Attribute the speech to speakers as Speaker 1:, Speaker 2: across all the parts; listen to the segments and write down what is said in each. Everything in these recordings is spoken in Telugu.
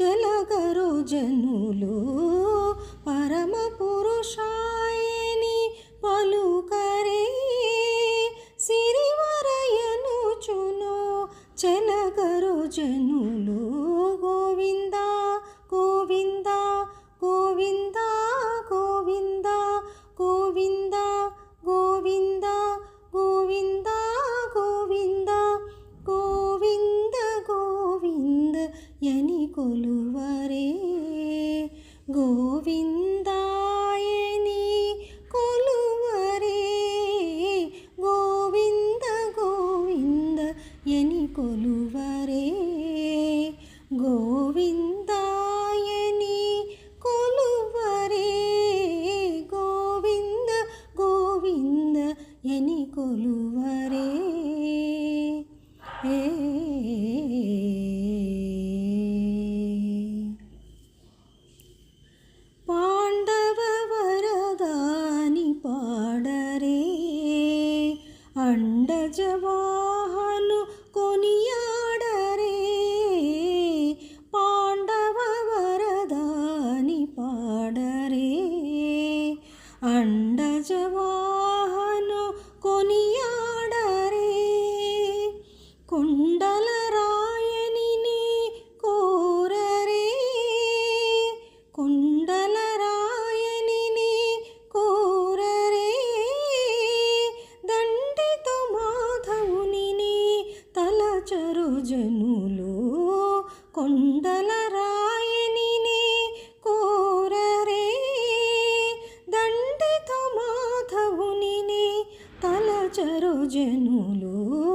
Speaker 1: చెలగరు జనులు పరమ పురుషాయని పలుకరే. సిరివరయను సిరివరయనుచును చెలగరు జనులు ഗോവിന്ദായനി കൊലുവരേ ഗോവിന്ദ ഗോവിന്ദ എനി കൊലുവരേ. പാണ്ഡവ വരദാനി പാടരേ അണ്ടജ కొండల రాయనినే కోరరే. దండిత మాధవుని తలచరు జనులు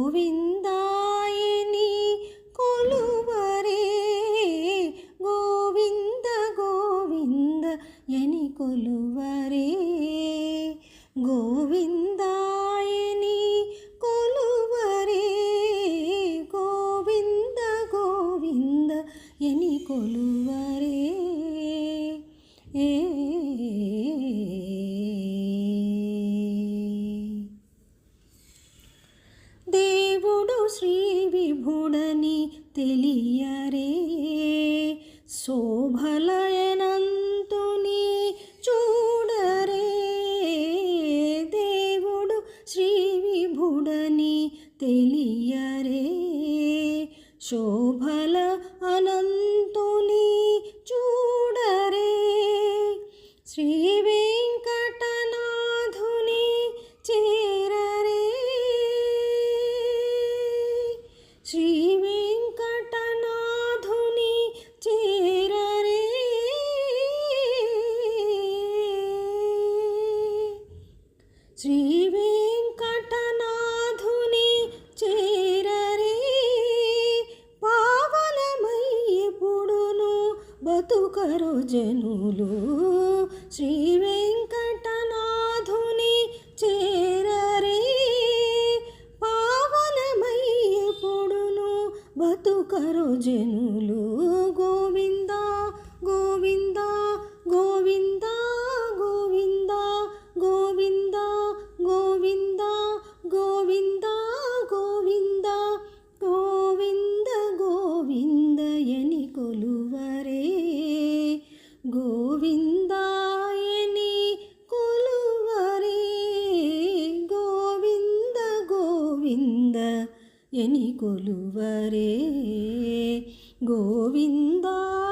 Speaker 1: గోవిందాయని కొలువరే. గోవింద గోవింద ఎని కొలువరే. గోవిందాయని కొలువరే. గోవింద గోవింద ఎని కొలువరే. ఏ తెలియరే శోభలయనంతుని చూడరే దేవుడు శ్రీ విభుడని తెలియరే శోభల అనంతుని బతుకరు జనులు శ్రీ వెంకటనాథుని చేరరే. పావనమయ్యపుడును బతుకరు జనులు కొలువరే. గోవిందా